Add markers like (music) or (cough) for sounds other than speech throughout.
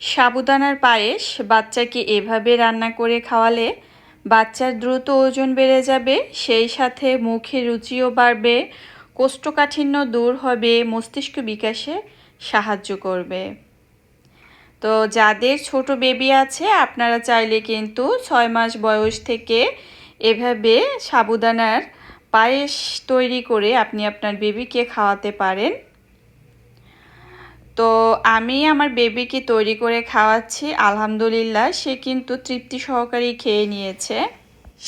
সাবুদানার পায়েস বাচ্চাকে এভাবে রান্না করে খাওয়ালে বাচ্চার দ্রুত ওজন বেড়ে যাবে, সেই সাথে মুখে রুচিও বাড়বে, কোষ্ঠকাঠিন্য দূর হবে, মস্তিষ্ক বিকাশে সাহায্য করবে। তো যাদের ছোট বেবি আছে, আপনারা চাইলে কিন্তু ছয় মাস বয়স থেকে এভাবে সাবুদানার পায়েস তৈরি করে আপনি আপনার বেবিকে খাওয়াতে পারেন। তো আমি আমার বেবিকে তৈরি করে খাওয়াচ্ছি, আলহামদুলিল্লাহ, সে কিন্তু তৃপ্তি সহকারেই খেয়ে নিয়েছে।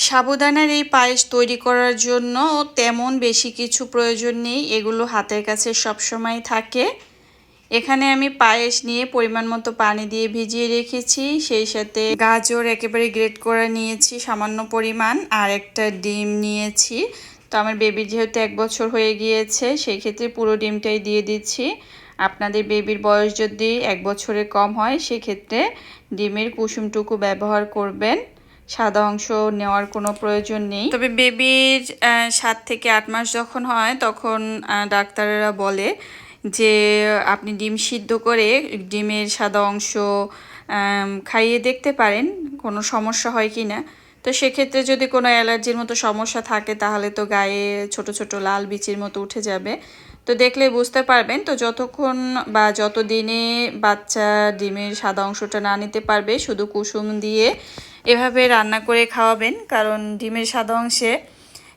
সাবুদানার এই পায়েস তৈরি করার জন্য তেমন বেশি কিছু প্রয়োজন নেই, এগুলো হাতের কাছে সবসময় থাকে। এখানে আমি পায়েস নিয়ে পরিমাণ মতো পানি দিয়ে ভিজিয়ে রেখেছি, সেই সাথে গাজর একেবারে গ্রেট করে নিয়েছি, সামান্য পরিমাণ, আর একটা ডিম নিয়েছি। তো আমার বেবির যেহেতু এক বছর হয়ে গিয়েছে, সেই ক্ষেত্রে পুরো ডিমটাই দিয়ে দিচ্ছি। আপনাদের বেবির বয়স যদি এক বছরের কম হয়, সেক্ষেত্রে ডিমের কুসুমটুকু ব্যবহার করবেন। সাদা অংশ নেওয়ার কোনো প্রয়োজন নেই। তবে বেবির সাত থেকে আট মাস যখন হয়, তখন ডাক্তারেরা বলে যে, আপনি ডিম সিদ্ধ করে ডিমের সাদা অংশ খাইয়ে দেখতে পারেন, কোনো সমস্যা হয় কি না। তো সেক্ষেত্রে যদি কোনো অ্যালার্জির মতো সমস্যা থাকে, তাহলে তো গায়ে ছোট ছোট লাল বিচির মতো উঠে যাবে। তো দেখলে বুঝতে পারবেন, তো যতক্ষণ বা যত দিনে বাচ্চা ডিমের সাদা অংশটা না নিতে পারবে, শুধু কুসুম দিয়ে এভাবে রান্না করে খাওয়াবেন। কারণ ডিমের সাদা অংশে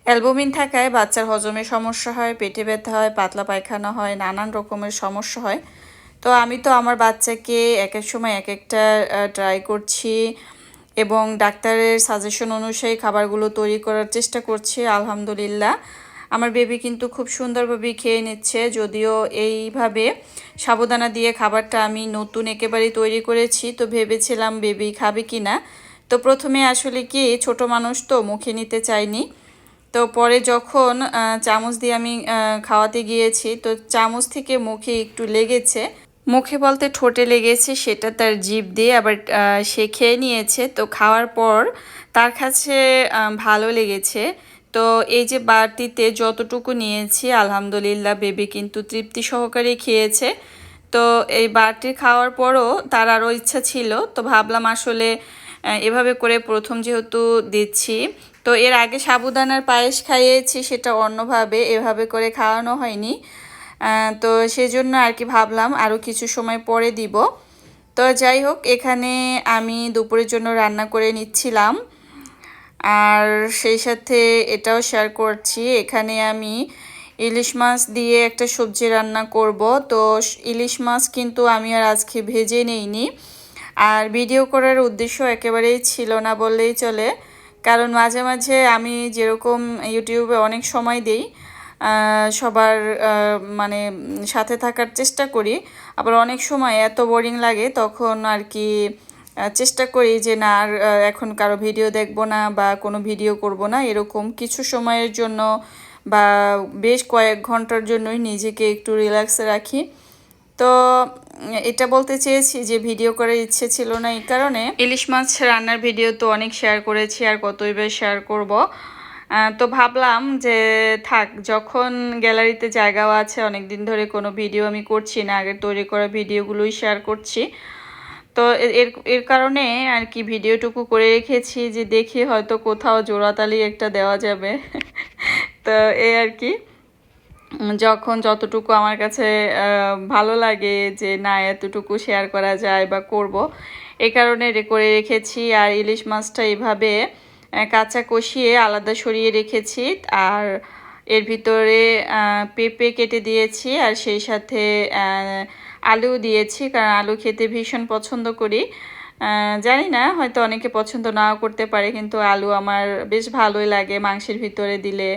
অ্যালবুমিন থাকায় বাচ্চার হজমে সমস্যা হয়, পেটে ব্যথা হয়, পাতলা পায়খানা হয়, নানান রকমের সমস্যা হয়। তো আমি তো আমার বাচ্চাকে এক এক সময় এক একটা ট্রাই করছি এবং ডাক্তারের সাজেশন অনুযায়ী খাবারগুলো তৈরি করার চেষ্টা করছি, আলহামদুলিল্লাহ। আমার বেবি কিন্তু খুব সুন্দরভাবে খেয়ে নিচ্ছে, যদিও এইভাবে সাবধানা দিয়ে খাবারটা আমি নতুন একেবারেই তৈরি করেছি, তো ভেবেছিলাম বেবি খাবে কি না তো প্রথমে আসলে কি, ছোট মানুষ তো, মুখে নিতে চাইনি। তো পরে যখন চামচ দিয়ে আমি খাওয়াতে গিয়েছি, তো চামচ থেকে মুখে একটু লেগেছে। মুখে বলতে ঠোঁটে লেগেছে, সেটা তার জিভ দিয়ে, আবার সে খেয়ে নিয়েছে। তো খাওয়ার পর তার কাছে ভালো লেগেছে। তো এই যে বাড়তিতে যতটুকু নিয়েছি, আলহামদুলিল্লাহ, বেবি কিন্তু তৃপ্তি সহকারে খেয়েছে। তো এই বাড়তি খাওয়ার পরও তার আরও ইচ্ছা ছিল। তো ভাবলাম আসলে এভাবে করে প্রথম যেহেতু দিচ্ছি, তো এর আগে সাবুদানার পায়েস খাইয়েছি, সেটা অন্যভাবে এভাবে করে খাওয়ানো হয়নি। তো সেজন্য আর কি ভাবলাম আরও কিছু সময় পরে দিব। তো যাই হোক, এখানে আমি দুপুরের জন্য রান্না করে নিচ্ছিলাম। আর সেই সাথে এটাও শেয়ার করছি, এখানে আমি ইলিশ মাছ দিয়ে একটা সবজি রান্না করব। তো ইলিশ মাছ কিন্তু আমি আর আজকে ভেজে নেইনি। আর ভিডিও করার উদ্দেশ্য একেবারেই ছিল না বললেই চলে। কারণ মাঝে মাঝে আমি যেরকম ইউটিউবে অনেক সময় দিই সবার মানে সাথে থাকার চেষ্টা করি। আবার অনেক সময় এত বোরিং লাগে, তখন আর কি চেষ্টা করি যে না আর এখন কারও ভিডিও দেখব না বা কোনো ভিডিও করব না, এরকম কিছু সময়ের জন্য বা বেশ কয়েক ঘণ্টার জন্যই নিজেকে একটু রিল্যাক্সে রাখি। তো এটা বলতে চেয়েছি যে ভিডিও করার ইচ্ছে ছিল না এই কারণে। ইলিশ মাছ রান্নার ভিডিও তো অনেক শেয়ার করেছি, আর কতই বা শেয়ার করব। তো ভাবলাম যে থাক, যখন গ্যালারিতে জায়গাও আছে অনেক দিন ধরে কোনো ভিডিও আমি করছি না আগের তৈরি করা ভিডিওগুলোই শেয়ার করছি। তো এর এর কারণে আর কি ভিডিওটুকু করে রেখেছি যে দেখি হয়তো কোথাও জোড়াতালি একটা দেওয়া যাবে। (laughs) তো এই আর কি। যখন যতটুকু আমার কাছে ভালো লাগে যে না, এতটুকু শেয়ার করা যায় বা করব, এ কারণে করে রেখেছি। আর ইলিশ মাছটা এভাবে কাঁচা কষিয়ে আলাদা সরিয়ে রেখেছি। আর এর ভিতরে পেঁপে কেটে দিয়েছি আর সেই সাথে আলু দিয়েছি কারণ আলু খেতে ভীষণ পছন্দ করি। জানি না, হয়তো অনেকে পছন্দ নাও করতে পারে কিন্তু আলু আমার বেশ ভালোই লাগে মাংসের ভিতরে দিলে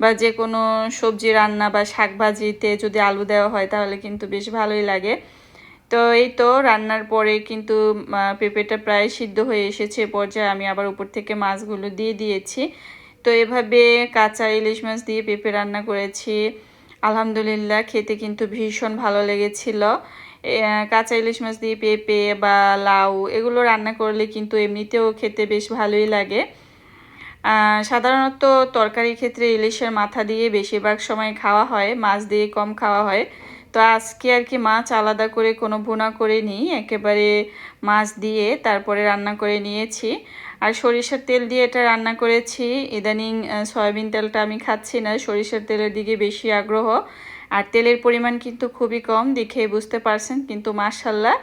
বা যে কোনো সবজি রান্না বা শাক ভাজিতে যদি আলু দেওয়া হয় তাহলে কিন্তু বেশ ভালোই লাগে। তো এই তো রান্নার পরে কিন্তু পেঁপেটা প্রায় সিদ্ধ হয়ে এসেছে পর্যায়ে আমি আবার উপর থেকে মাছগুলো দিয়ে দিয়েছি। তো এভাবে কাঁচা ইলিশ মাছ দিয়ে পেঁপে রান্না করেছি। আলহামদুলিল্লাহ খেতে কিন্তু ভীষণ ভালো লেগেছিল। কাঁচা ইলিশ মাছ দিয়ে পেঁপে বা লাউ এগুলো রান্না করলে কিন্তু এমনিতেও খেতে বেশ ভালোই লাগে। সাধারণত তরকারির ক্ষেত্রে ইলিশের মাথা দিয়ে বেশিরভাগ সময় খাওয়া হয়, মাছ দিয়ে কম খাওয়া হয়। তো আজকে আর কি মাছ আলাদা করে কোনো ভুনা করে নিই, একেবারে মাছ দিয়ে তারপরে রান্না করে নিয়েছি। আর সরিষার তেল দিয়ে এটা রান্না করেছি। ইদানিং সয়াবিন তেলটা আমি খাচ্ছি না, সরিষার তেলের দিকে বেশি আগ্রহ। আর তেলের পরিমাণ কিন্তু খুবই কম, দেখে বুঝতে পারছেন, কিন্তু মার্শাল্লাহ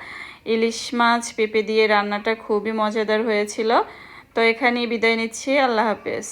ইলিশ মাছ পেঁপে দিয়ে রান্নাটা খুবই মজাদার হয়েছিল। তো এখানেই বিদায় নিচ্ছি, আল্লাহ হাফেজ।